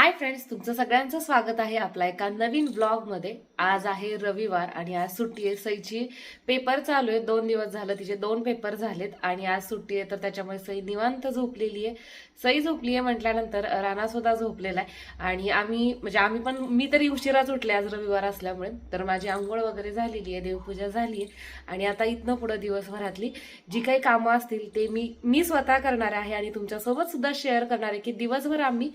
Hi friends तुमचं सगळ्यांचं स्वागत आहे आपला एका नवीन ब्लॉगमध्ये. आज आहे रविवार आणि आज सुट्टी आहे. सईची पेपर चालू आहे दोन दिवस झालं तिचे दोन पेपर झालेत आणि आज सुट्टी आहे तर त्याच्यामुळे सई निवांत झोपलेली आहे. सई झोपली आहे म्हटल्यानंतर राणा सुद्धा झोपलेला आहे. आणि आम्ही म्हणजे आम्ही पण मी तरी उशिराच उठले आज रविवार असल्यामुळे. तर माझी आंघोळ वगैरे झालेली आहे देवपूजा झाली आहे. आणि आता इथनं पुढं दिवसभरातली जी काही कामं असतील ते मी मी स्वतः करणार आहे आणि तुमच्यासोबत सुद्धा शेअर करणार आहे की दिवसभर आम्ही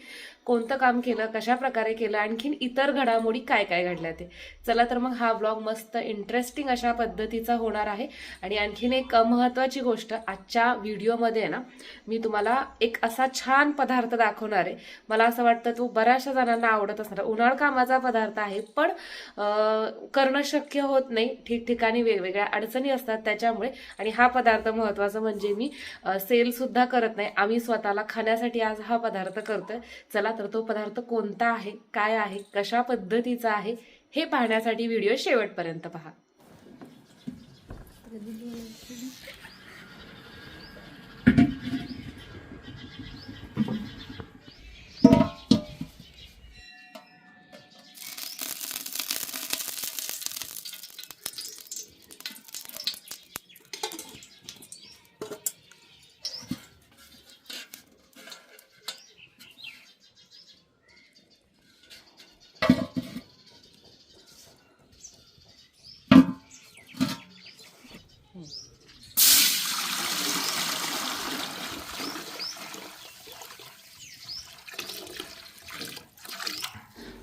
कोणतं काम केलं कशा प्रकारे केलं आणखीन इतर घडामोडी काय काय घडल्या ते. चला तर मग हा ब्लॉग मस्त इंटरेस्टिंग अशा पद्धतीचा होणार आहे. आणि आणखीन एक महत्त्वाची गोष्ट आजच्या व्हिडिओमध्ये आहे ना मी तुम्हाला एक असा छान पदार्थ दाखवणार आहे. मला असं वाटतं तो बऱ्याचशा जणांना आवडत असणार. उन्हाळ कामाचा पदार्थ आहे पण करणं शक्य होत नाही. ठिकठिकाणी वेगवेगळ्या अडचणी असतात त्याच्यामुळे. आणि हा पदार्थ महत्त्वाचा म्हणजे मी सेल सुद्धा करत नाही. आम्ही स्वतःला खाण्यासाठी आज हा पदार्थ करतोय. चला तर तो पदार्थ कोणता आहे काय आहे कशा पद्धतीचा आहे हे पाहण्यासाठी व्हिडिओ शेवटपर्यंत पहा.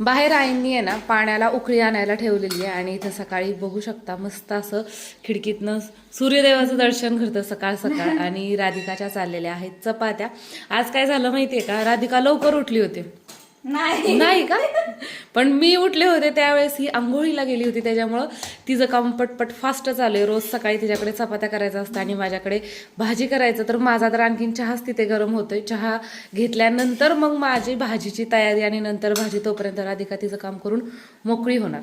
बाहेर आईंनी आहे ना पाण्याला उकळी आणायला ठेवलेली आहे आणि इथं सकाळी बघू शकता मस्त असं खिडकीतनं सूर्यदेवाचं दर्शन घडतं सकाळ सकाळ आणि राधिकाच्या चाललेल्या आहेत चपात्या. आज काय झालं माहितीये का? राधिका लवकर उठली होती. नाही. नाही का? पण मी उठले होते त्यावेळेस ही आंघोळीला गेली होती त्याच्यामुळं तिचं काम पटपट फास्ट चालू आहे रोज सकाळी तिच्याकडे चपात्या करायचं असतं आणि माझ्याकडे भाजी करायचं. तर माझा तर आणखीन चहाच तिथे गरम होतोय. चहा घेतल्यानंतर मग माझी भाजीची तयारी आणि नंतर भाजी तोपर्यंत राधिका तिचं काम करून मोकळी होणार.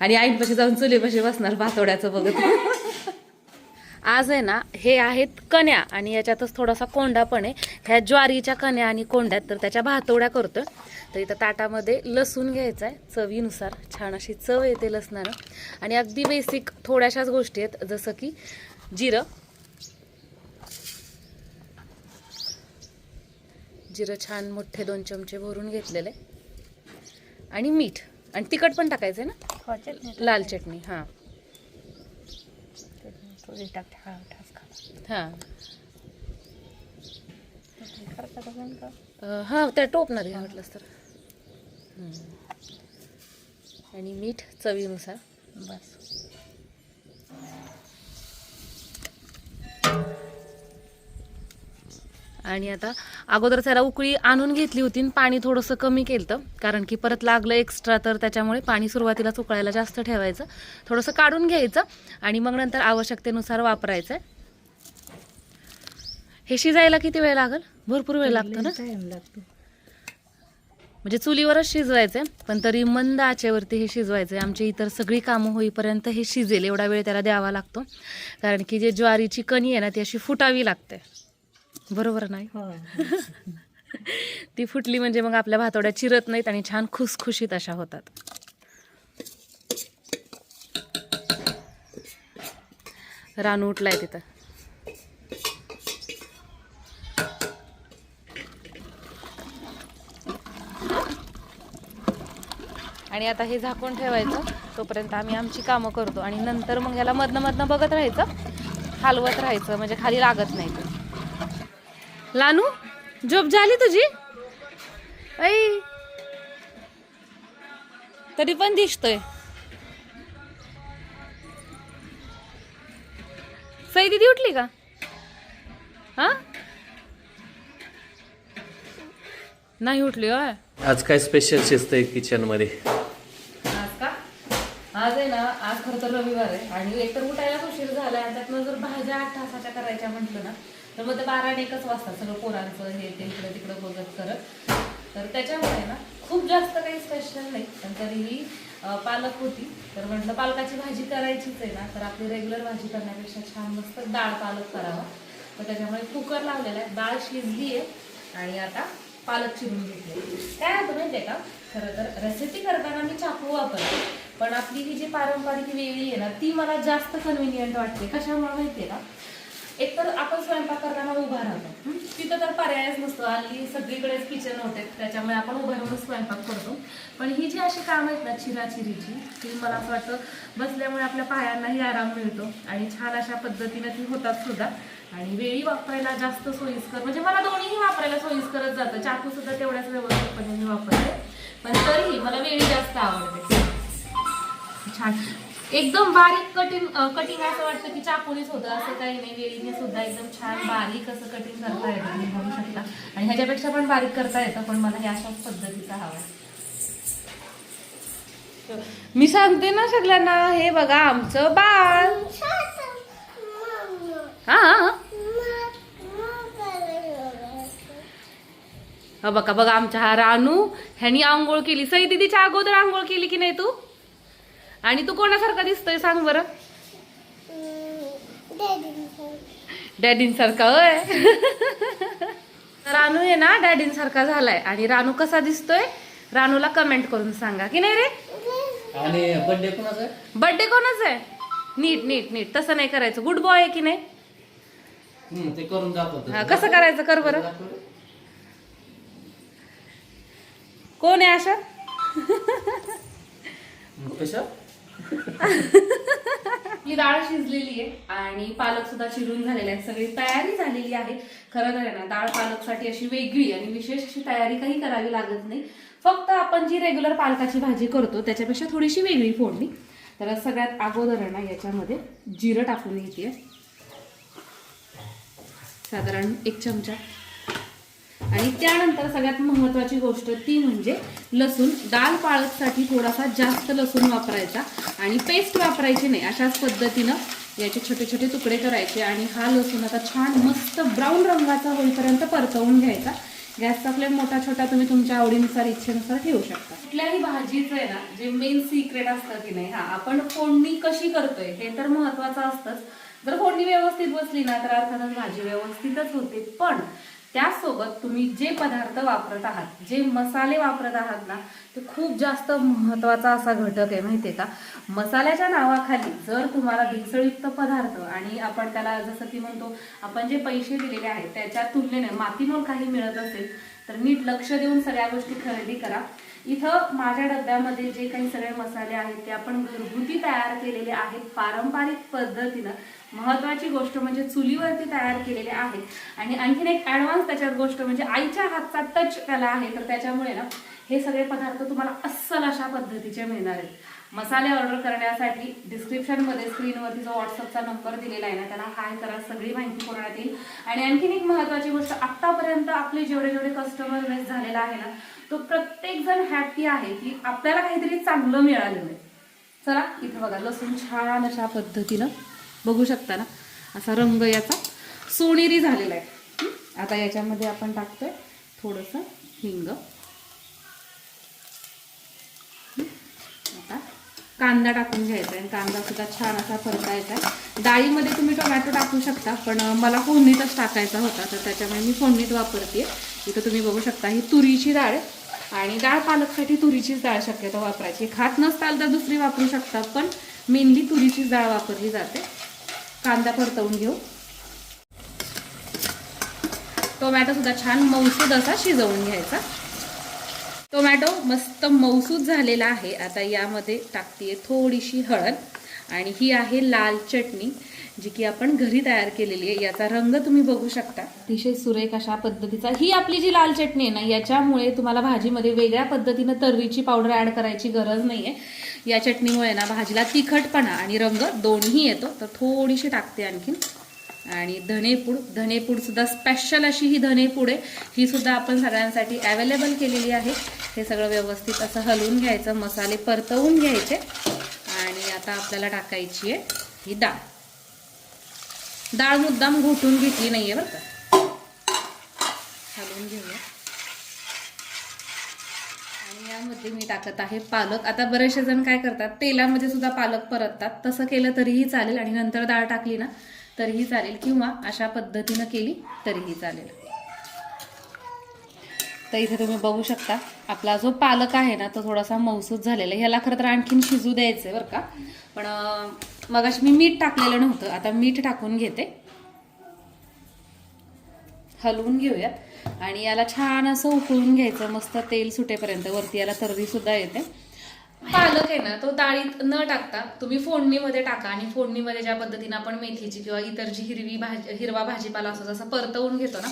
आणि आईपाशी जाऊन चुलीपाशी बसणार भातोड्याचं बघत. आज आहे ना हे आहेत कण्या आणि याच्यातच थोडासा कोंडा पण आहे. ह्या ज्वारीच्या कण्या आणि कोंड्यात तर त्याच्या भातोड्या करतोय. तर इथं ताटामध्ये लसूण घ्यायचा आहे चवीनुसार. छान अशी चव येते लसणानं. आणि अगदी बेसिक थोड्याशाच गोष्टी आहेत जसं की जिरं. जिरं छान मोठे दोन चमचे भरून घेतलेले. आणि मीठ. आणि तिखट पण टाकायचं आहे ना लाल चटणी हां. हां हा. त्या टोपणार घ्या म्हटलंस तर. आणि मीठ चवीनुसार. बस. आणि आता अगोदर त्याला उकळी आणून घेतली होती आणि पाणी थोडंसं कमी केलं कारण की परत लागलं एक्स्ट्रा तर त्याच्यामुळे पाणी सुरुवातीलाच उकळायला जास्त ठेवायचं. थोडंसं काढून घ्यायचं आणि मग नंतर आवश्यकतेनुसार वापरायचं हे शिजायला किती वेळ लागेल? भरपूर वेळ लागतो ना? टाइम लागतो. म्हणजे चुलीवरच शिजवायचंय पण तरी मंद आचेवरती हे शिजवायचंय. आमची इतर सगळी कामं होईपर्यंत हे शिजेल एवढा वेळ त्याला द्यावा लागतो. कारण की जे ज्वारीची कणी आहे ना ती अशी फुटावी लागते. बरोबर नाही? हो. ती फुटली म्हणजे मग आपल्या भातोड्या चिरत नाहीत आणि छान खुसखुशीत अशा होतात. रानू उठलाय तिथं. आणि आता हे झाकून ठेवायचं. तोपर्यंत आम्ही आमची कामं करतो. आणि नंतर मग याला मधनं मधनं बघत राहायचं. हलवत राहायचं. म्हणजे खाली लागत नाही ते. लानू झोप झाली तुझी? ऐ. तरी पण दिसतोय. सई दिदी उठली का? हा? नाही उठली आज काय स्पेशल शिजतंय किचनमध्ये? आज आहे ना आज खरं तर रविवार आहे आणि एकतर उठायला उशीर झालाय आणि त्यातनं जर भाज्या आठ तासाच्या करायच्या म्हटलं ना तर मग ते बारा आणि एकच वाजतात सगळं पोरांचं हे ते इकडं तिकडं बघत करत. तर त्याच्यामुळे ना खूप जास्त काही स्पेशल नाही पण तरीही पालक होती. तर म्हटलं पालकाची भाजी करायचीच आहे ना तर आपली रेग्युलर भाजी करण्यापेक्षा छान मस्त डाळ पालक करावा. तर त्याच्यामुळे कुकर लावलेला आहे. डाळ शिजली आहे आणि आता पालक चिरून घेतले काय होतं माहिती आहे का? खरं तर रेसिपी करताना मी चाकू वापरते. पण आपली ही जी पारंपरिक वेळी आहे ना ती मला जास्त कन्व्हिनियंट वाटते. कशामुळे माहितीये का? एकतर आपण स्वयंपाक करताना उभा राहतो. तिथं तर पर्यायच नसतो. हल्ली सगळीकडेच किचन होते त्याच्यामुळे आपण उभा राहून स्वयंपाक करतो. पण ही जी अशी कामं आहेत ना चिराचिरीची ती मला असं वाटतं बसल्यामुळे आपल्या पायांनाही आराम मिळतो आणि छान अशा पद्धतीने ती होतात सुद्धा. आणि वेळी वापरायला जास्त सोयीस्कर म्हणजे मला दोन्हीही वापरायला सोयीस्करच जातं. चाकू सुद्धा तेवढ्याच व्यवस्थितपणे मी वापरते. पण तरीही मला वेळी जास्त आवडते. छान. एकदम बारीक कटिंग कटिंग असं वाटतं की चाकूनीच होतं असं काही नाही. वेळीने सुद्धा एकदम छान बारीक असं कटिंग करता येतं तुम्ही बघू शकता. आणि ह्याच्यापेक्षा पण बारीक करता येतं पण मला हे अशाच पद्धतीचा हवा मी सांगते ना सगळ्यांना हे बघा आमचं बाळ. हा. हा बघा बघा आमच्या हा रानू. ह्यानी आंघोळ केली. सई दिदीच्या अगोदर आंघोळ केली की नाही तू? आणि तू कोणासारखा दिसतोय सांग बरं? डॅडींसारखा. होय. रानू आहे ना डॅडींसारखा झालाय. आणि रानू कसा दिसतोय? रानूला कमेंट करून सांगा की नाही रे? आणि बर्थडे कोणाचा आहे? बर्थडे कोणाच आहे? नीट नीट नीट. तसं नाही करायचं. गुड बॉय आहे की नाही? हम्म, ते करून दाखवतो. हा, कसं करायचं? कर बरं. कोण आहे अशा? कशा? ही डाळ शिजलेली आहे आणि पालक सुद्धा चिरून झालेला आहे सगळी तयारी झालेली आहे. खरं तर आहे ना डाळ पालकसाठी अशी वेगळी आणि विशेष अशी तयारी काही करावी लागत नाही. फक्त आपण जी रेग्युलर पालकाची भाजी करतो त्याच्यापेक्षा थोडीशी वेगळी फोडणी. तर सगळ्यात अगोदर आहे ना याच्यामध्ये जिरं टाकून घेते. साधारण एक चमचा आणि त्यानंतर सगळ्यात महत्वाची गोष्ट ती म्हणजे लसूण डाळ पाळकसाठी थोडासा जास्त लसूण वापरायचा आणि पेस्ट वापरायची नाही. अशाच पद्धतीनं याचे छोटे छोटे तुकडे करायचे आणि हा लसूण आता छान मस्त ब्राऊन रंगाचा होईपर्यंत परतवून घ्यायचा. गॅसचा फ्लेम मोठा छोटा तुम्ही तुमच्या आवडीनुसार इच्छेनुसार ठेवू शकता. कुठल्याही भाजीचं आहे ना जे मेन सिक्रेट असतं की नाही हा आपण फोडणी कशी करतोय हे तर महत्वाचं असतंच. जर फोडणी व्यवस्थित बसली ना तर अर्थातच भाजी व्यवस्थितच होते. पण त्यासोबत तुम्ही जे पदार्थ वापरत आहात जे मसाले वापरत आहात ना ते खूप जास्त महत्त्वाचा असा घटक आहे माहितीये का? मसाल्याच्या नावाखाली जर तुम्हाला भेसळयुक्त पदार्थ आणि आपण त्याला जसं की म्हणतो आपण जे पैसे दिलेले आहेत त्याच्या तुलनेने मातीमोल काही मिळत असेल तर नीट लक्ष देऊन सगळ्या गोष्टी खरेदी करा. इथं माझ्या डब्यामध्ये जे काही सगळे मसाले आहेत ते आपण घरगुती तयार केलेले आहेत पारंपरिक पद्धतीनं. महत्वाची गोष्ट म्हणजे चुलीवरती तयार केलेले आहेत. आणि आणखीन एक ऍडव्हान्स त्याच्यात गोष्ट म्हणजे आईच्या हातचा टच त्याला आहे. तर त्याच्यामुळे ना हे सगळे पदार्थ तुम्हाला अस्सल अशा पद्धतीचे मिळणार आहेत. मसाले ऑर्डर करण्यासाठी डिस्क्रिप्शनमध्ये स्क्रीनवरती जो व्हॉट्सअपचा नंबर दिलेला आहे ना त्याला हाय करा सगळी माहिती पुरवण्यात येईल आणि आणखीन एक महत्वाची गोष्ट आतापर्यंत आपले जेवढे जेवढे कस्टमर बेस झालेला आहे ना तो प्रत्येक जण हॅपी आहे की आपल्याला काहीतरी चांगलं मिळालेलं आहे. चला इथं बघा लसूण छान अशा पद्धतीनं बघू शकता ना? असा रंग याचा सोनेरी झालेला आहे. आता याच्यामध्ये आपण टाकतोय थोडंसं हिंग. आता कांदा टाकून घ्यायचा आहे. कांदा सुद्धा छान असा परतायचा आहे. डाळीमध्ये तुम्ही टोमॅटो टाकू शकता पण मला फोडणीतच टाकायचा होता तर त्याच्यामुळे मी फोडणीत वापरते. इथं तुम्ही बघू शकता ही तुरीची डाळ आणि डाळ पालकसाठी तुरीचीच डाळ शक्यतो वापरायची. खात नसताल तर दुसरी वापरू शकता पण मेनली तुरीचीच डाळ वापरली जाते. कांदा परतवून घेऊ. टोमॅटो सुद्धा छान मौसूद असा शिजवून घ्यायचा. टोमॅटो मस्त मौसूद झालेला आहे. आता यामध्ये टाकते थोडीशी हळद. आणि ही आहे लाल चटणी जी की आपण घरी तयार केलेली आहे. याचा रंग तुम्ही बघू शकता. अतिशय सुरेख अशा पद्धतीचा. ही आपली जी लाल चटणी आहे ना याच्यामुळे तुम्हाला भाजीमध्ये वेगळ्या पद्धतीनं तर्रीची पावडर ऍड करायची गरज नाहीये. या चटणीमुळे ना भाजीला तिखटपणा आणि रंग दोन्ही येतो. तर थोडीशी टाकते आणखीन. आणि धनेपूड धनेपूड सुद्धा स्पेशल अशी ही धनेपूड आहे. ही सुद्धा आपण सगळ्यांसाठी अवेलेबल केलेली आहे. हे सगळं व्यवस्थित असं हलवून घ्यायचं मसाले परतवून घ्यायचे. आता आपल्याला टाकायची आहे ही डाळ. डाळ मुद्दाम घोटून घेतली नाहीये बरं का. घालून घेऊया. आणि यामध्ये मी टाकत आहे पालक. आता बरेचसे जण काय करतात तेलामध्ये सुद्धा पालक परततात. तसं केलं तरीही चालेल. आणि नंतर डाळ टाकली ना तरीही चालेल. किंवा अशा पद्धतीनं केली तरीही चालेल. तर इथे तुम्ही बघू शकता आपला जो पालक आहे ना तो थोडासा मौसूद झालेला ह्याला खरं तर आणखीन शिजू द्यायचं आहे बरं का. पण अं, मगाशी मी मीठ टाकलेलं नव्हतं. आता मीठ टाकून घेते. हलवून घेऊयात. आणि याला छान असं उकळून घ्यायचं. मस्त तेल सुटेपर्यंत. वरती याला तर्री सुद्धा येते. पालक आहे ना तो डाळीत न टाकता तुम्ही फोडणीमध्ये टाका. आणि फोडणीमध्ये ज्या पद्धतीने आपण मेथीची किंवा इतर जी हिरवी भाजी हिरवा भाजीपाला असतो जसा परतवून घेतो ना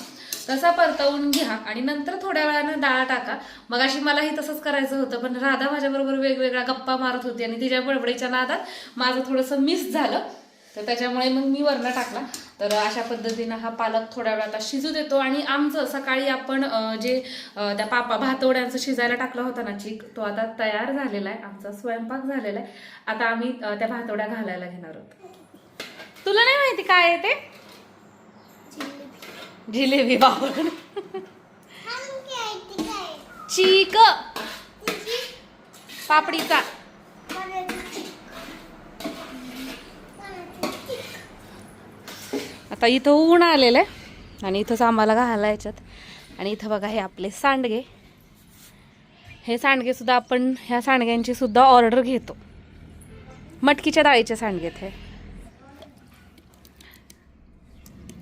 तसा परतवून घ्या आणि नंतर थोड्या वेळानं डाळ टाका. मग अशी मलाही तसंच करायचं होतं पण राधा माझ्याबरोबर वेगवेगळ्या गप्पा मारत होती आणि तिच्या बडबडीच्या नादात माझं थोडंसं मिस झालं. तर त्याच्यामुळे मग मी वरणं टाकला. तर अशा पद्धतीनं हा पालक थोड्या वेळात आता शिजू देतो आणि आमचं सकाळी आपण जे त्या पापा भातवड्यांचं शिजायला टाकला होता ना चिक तो आता तयार झालेला आहे. आमचा स्वयंपाक झालेला आहे. आता आम्ही त्या भातवड्या घालायला घेणार आहोत. तुला नाही माहिती काय आहे ते? जिलेबी बावळ चीक. पापडीचा. आता इथं ऊन आलेलं आहे आणि इथंच आम्हाला घालायला याच्यात आणि इथं बघा हे आपले सांडगे. हे सांडगे सुद्धा आपण ह्या सांडग्यांची सुद्धा ऑर्डर घेतो. मटकीच्या डाळीचे सांडगे हे.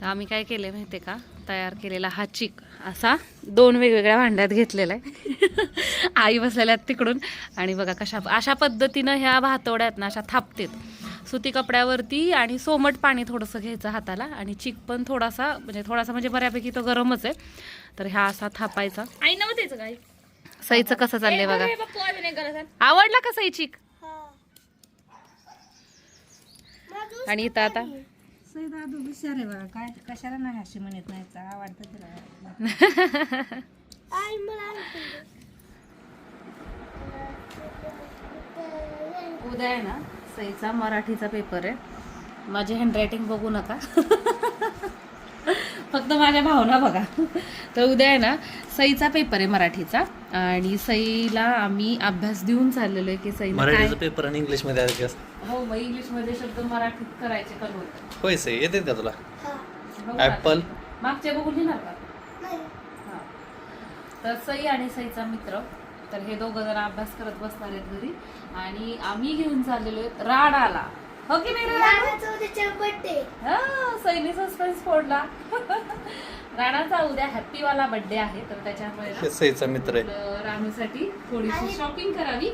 आम्ही काय केले माहिती का? तयार केलेला हा चिक असा दोन वेगवेगळ्या भांड्यात घेतलेला आहे. आई बसलेल्या आहेत तिकडून. आणि बघा कशा अशा पद्धतीनं ह्या भातवड्यात ना अशा थापतेत. सुती कपड्यावरती आणि सोमट पाणी थोडंसं घ्यायचं हाताला. आणि चिक पण थोडासा म्हणजे थोडासा म्हणजे बऱ्यापैकी तो गरमच आहे. तर ह्या असा थापायचा. आई नव्हतेच काय सईचं कसं चाललंय बघा. आवडला का सई चिक? आणि इथं आता दादू हुशार आहे बघा. काय कशाला नाही अशी म्हणत नाही आवडतं तिला. उद्या आहे ना सईचा मराठीचा पेपर आहे. माझी हँडरायटिंग बघू नका. फक्त माझ्या भावना बघा. तर उद्या आहे ना सईचा पेपर आहे मराठीचा. आणि सईला आम्ही अभ्यास देऊन चाललेलो आहे की सईला काय मराठीचा पेपर आणि इंग्लिशमध्ये आहे का? हो मग इंग्लिशमध्ये शब्द मराठीत करायचे कन्वर्ट होय सई येते का तुला. ऍपल मागचे बघून लिहिणार का? हा. तर सई आणि सईचा मित्र. तर हे दोघं जण अभ्यास करत बसणार आहेत घरी. आणि आम्ही घेऊन चाललेलो आहेत राडाला. हो की नाही राडा? हा, सईने सस्पेन्स फोडला. राणाचा उद्या हॅपी वाला बर्थडे आहे तर त्याच्यामुळे ना सईचा मित्र आहे. आपलं राणूसाठी थोडीशी शॉपिंग करावी.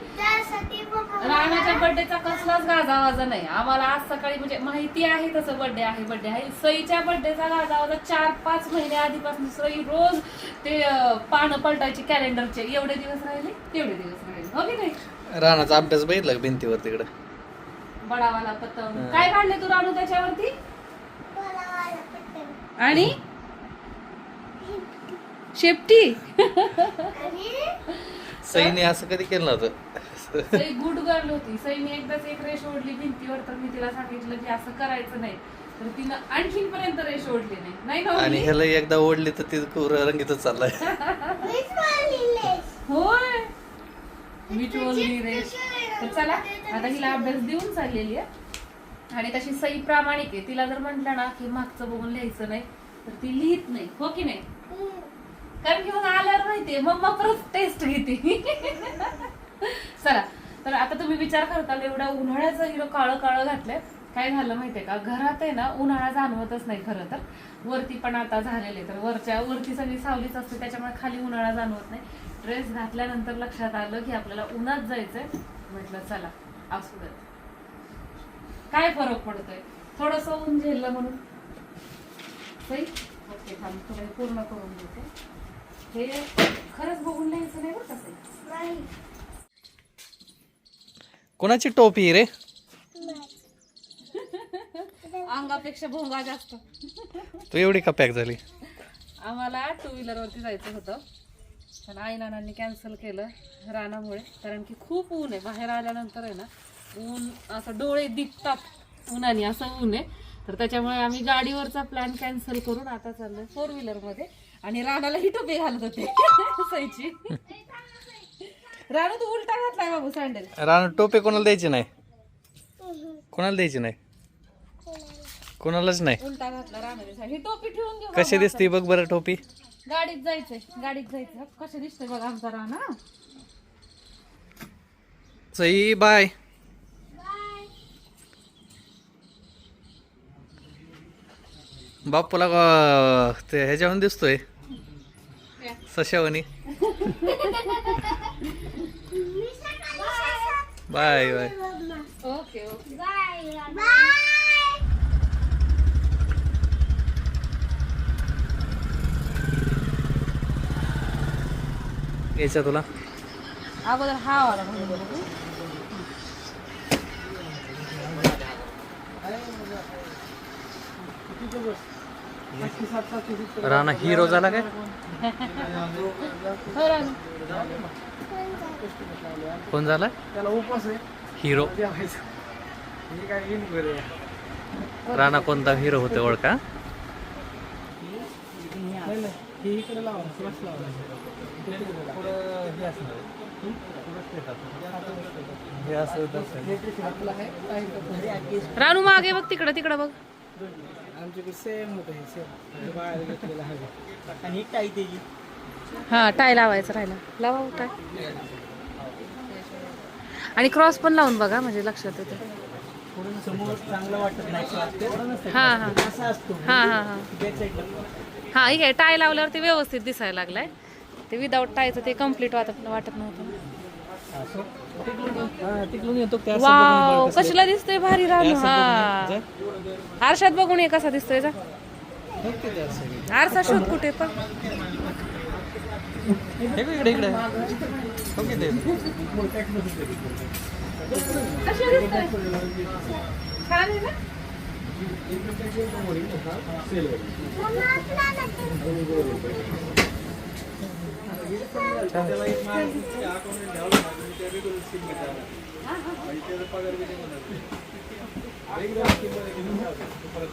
राणाच्या बर्थडेचा कसलाच गाजावाजा नाही. आम्हाला आज सकाळी म्हणजे माहिती आहे तसं बर्थडे आहे बर्थडे आहे. सईच्या बर्थडेचा गाजावाजा चार पाच महिने आधीपासून सई रोज ते अं, पानं पलटायची कॅलेंडरचे एवढे दिवस राहिले? तेवढे दिवस राहिले. हो की नाही? रानाचा अभ्यास बघितला का भिंतीवर तिकडे? बडावाला पतंग. काय काढले तू राणू त्याच्यावरती? आणि? शेपटी. सईने असं कधी केलं नव्हतं. सई गुड गर्ल होती. सईने एकदाच एक रेष ओढली भिंतीवर तर मी तिला सांगितलं की असं करायचं नाही. तर तिनं आणखीन पर्यंत रेष ओढली नाही. नाही आणि? ह्याला एकदा ओढली तर ती रंगीतच चाललाय. होय. विच ओढली निरेश तर चला आता हिला अभ्यास देऊन चाललेली आहे. आणि तशी सई प्रामाणिक आहे. तिला जर म्हटलं ना की मागचं बघून लिहायचं नाही तर ती लिहित नाही. हो की नाही? कारण की मग आल्यावर माहितीये मम्मा परत टेस्ट घेते. चला तर आता तुम्ही विचार करताल एवढा उन्हाळ्याचं हिरो काळं काळं घातलंय. काय झालं माहितीये का? घरात आहे ना उन्हाळा जाणवतच नाही खरं तर. वरती पण आता झालेले तर वरच्या वरती सगळी सावलीच असते त्याच्यामुळे खाली उन्हाळा जाणवत नाही. ड्रेस घातल्यानंतर लक्षात आलं की आपल्याला उन्हात जायचंय. म्हटलं चला असू दे काय फरक पडतोय? थोडस ऊन झेललं म्हणून. सई ओके थांब थोडं पूर्ण करून देते हे खरंच बघून लिहायचं नाही बरं का सई? कोणाची टोपी रे? अंगापेक्षा भोंगा जास्त. तू एवढी का पॅक झाली. आम्हाला टू व्हीलरवरती जायचं होतं. पण आई नानांनी कॅन्सल केलं रानामुळे. कारण की खूप ऊन आहे. बाहेर आल्यानंतर आहे ना ऊन असं डोळे दिपतात उन्हाने असं ऊन आहे. तर त्याच्यामुळे आम्ही गाडीवरचा प्लॅन कॅन्सल करून आता चाललोय फोर व्हीलरमध्ये आणि रानाला ही टोपी घालत होते. सईची. रानू तू उलटा घातलाय बाबू सँडल रान टोपी कोणाला द्यायची नाही? कोणाला द्यायची नाही? कोणालाच नाही. उलटा घातला रानाने. ही टोपी ठेवून घे कशी दिसते बघ बरं टोपी. गाडीत जायचंय. गाडीत जायचं कसं दिसतंय बघा आमचा राणा सई बाय. बाप्पाला अं, ते ह्याच्यावर दिसतोय. सशावनी. Bye bye. Okay okay. यायचा तुला? अगोदर हा वाला बघू. राणा हिरो झाला काय? हो. कोण झाला? हिरो राणा कोणता हिरो होते ओळखा? राणू मागे बघ तिकडं तिकडं बघ. हा टाय लावायचं राहिला. लावा हो टाय आणि क्रॉस पण लावून बघा म्हणजे लक्षात येते. हा हा हा. हा हा. हा ठीक आहे टाय लावल्यावर ते व्यवस्थित दिसायला लागलाय. ते विदाऊट टायचं ते कंप्लीट वाटत वाटत नव्हतं. वाव कशाला दिसतोय भारी रानू? हा. आरशात बघून ये कसा दिसतोय जा. आरसा शोध कुठे पण. इकडे इकडे. हो की ते? छान आहे ना?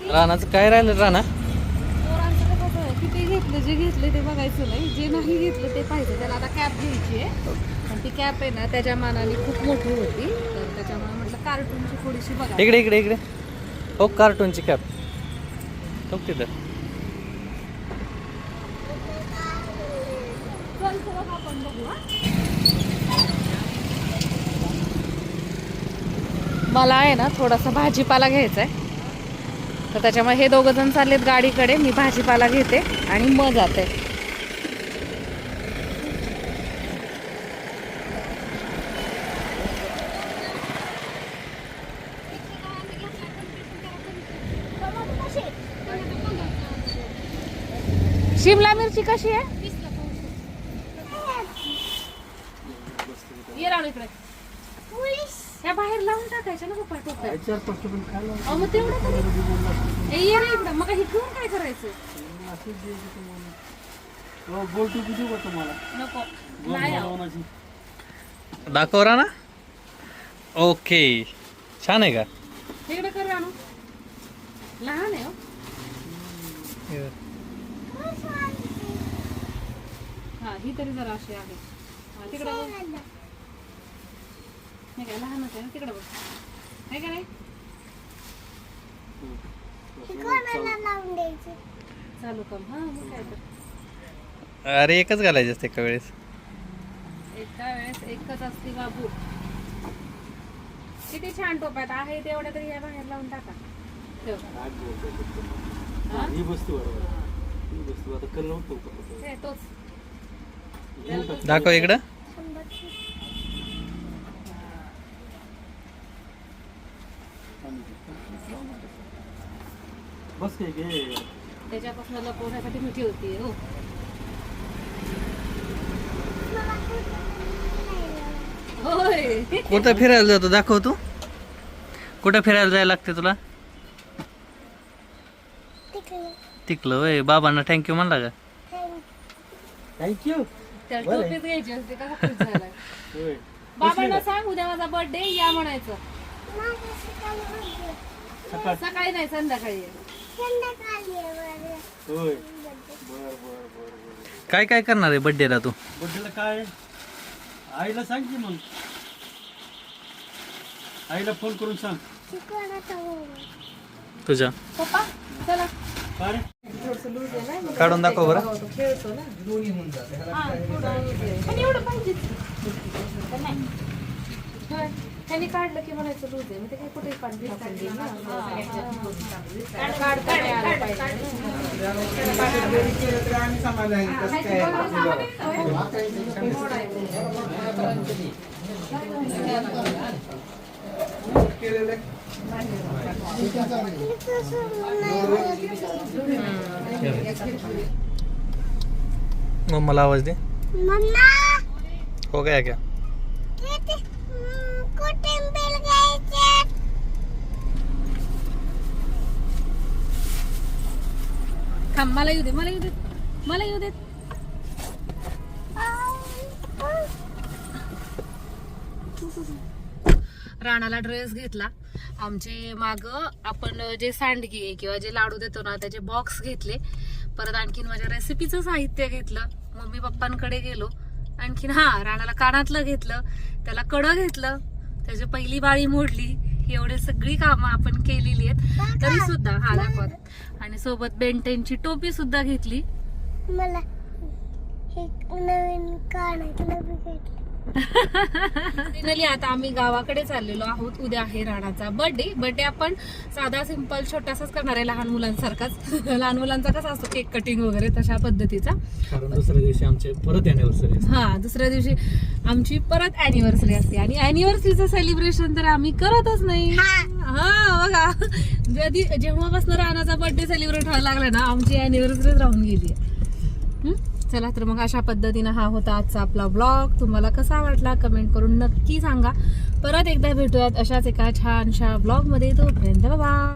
राणाचं काय राहिलं राणा? तर किती घेतलं जे घेतलं ते बघायचं नाही. जे नाही घेतलं ते पाहिजे. त्याला आता कॅप घ्यायची आहे. आणि ती कॅप आहे ना त्याच्या मानाने खूप मोठी होती. तर त्याच्यामुळे म्हटलं कार्टूनची थोडीशी बघा इकडे इकडे इकडे. हो कार्टूनची कॅप हो तिथं चल, तर बघ आपण बघू, हा. मला आहे ना थोडासा भाजीपाला घ्यायचा आहे. तर त्याच्यामुळे हे दोघं जण चाललेत गाडीकडे मी भाजीपाला घेते आणि मग जाते. शिमला मिरची कशी आहे ये राणू इकडे ह्या बाहेर लावून टाकायच्या ना पप्पा टोप्या अहो, मग तेवढं तरी ए, ये रे इकडं मग हे घेऊन काय करायचं नको नाही अहो. दाखव राणा ओके छान आहे का इकडे कर राणू लहान आहे हो. हा ही तरी जरा अशी आहे हा तिकडे बघ नाही काय लहानच आहे ना तिकडे बघ नाही का नाही? चालू कम. हा मग काय तर. अरे एकच घालायचे असते एका वेळेस. एका वेळेस एकच असते बाबू. किती छान टोप्यात आहे तेवढ्या तरी या बाहेर लावून टाका. ठेव. हा? ते तोच. दाखव इकडं. त्याच्यापासून लपवण्यासाठी मी ठेवते हो. होय. कुठं फिरायला जातो दाखव तू. कुठं फिरायला जायला लागते तुला? तिकलं वय बाबांना थँक्यू म्हणला का? थँक्यू तर टोपीच घ्यायची असते का? खूप झालाय बाबांना सांग उद्या माझा बर्थडे या म्हणायचं. सकाळी नाही संध्याकाळी ये. होय बर बर बर बर काय काय करणार आहे बड्डेला तू बड्डेला काय आईला सांग की मग आईला फोन करून सांग तुझ्या पप्पा चला रे? ना मग काढून दाखव बरं. हो, हा. पण एवढं तर नाही. होय. त्यांनी काढलं की म्हणायचं लूज आहे. मग ते काही कुठे काढली काढली ना. काढता नाही. आलं पाहिजे. ना. मम्माला आवाज दे. मम्मा! हो गया क्या? थांब मला येऊ दे मला येऊ दे. मला येऊ दे. राणाला ड्रेस घेतला. आमचे माग आपण जे सांडगे किंवा जे लाडू देतो ना त्याचे बॉक्स घेतले. परत आणखीन माझ्या रेसिपीचं साहित्य घेतलं. मम्मी पप्पांकडे गेलो. आणखीन हा राणाला कानातलं घेतलं. त्याला कडं घेतलं. त्याची पहिली बाळी मोडली. एवढे सगळी कामं आपण केलेली आहेत. तरी सुद्धा हा दाखवत. आणि सोबत बेंटेनची टोपी सुद्धा घेतली. मला नवीन फायनली आता आम्ही गावाकडे चाललेलो आहोत. उद्या आहे राणाचा बर्थडे बर्थडे आपण साधा सिंपल छोटासाच करणार आहे लहान मुलांसारखाच. लहान मुलांचा कसा असतो? केक कटिंग वगैरे तशा पद्धतीचा. कारण दुसऱ्या दिवशी आमचे परत अॅनिव्हर्सरी हा दुसऱ्या दिवशी आमची परत अॅनिव्हर्सरी असते. आणि अॅनिव्हर्सरीचं सेलिब्रेशन तर आम्ही करतच नाही. हा बघा. कधी जेव्हापासून राणाचा बर्थडे सेलिब्रेट व्हायला लागला ना आमची अॅनिव्हर्सरीच राहून गेली चला तर मग अशा पद्धतीनं हा होता आजचा आपला ब्लॉग तुम्हाला कसा वाटला कमेंट करून नक्की सांगा. परत एकदा भेटूयात अशाच एका छानशा ब्लॉगमध्ये तोपर्यंत बाबा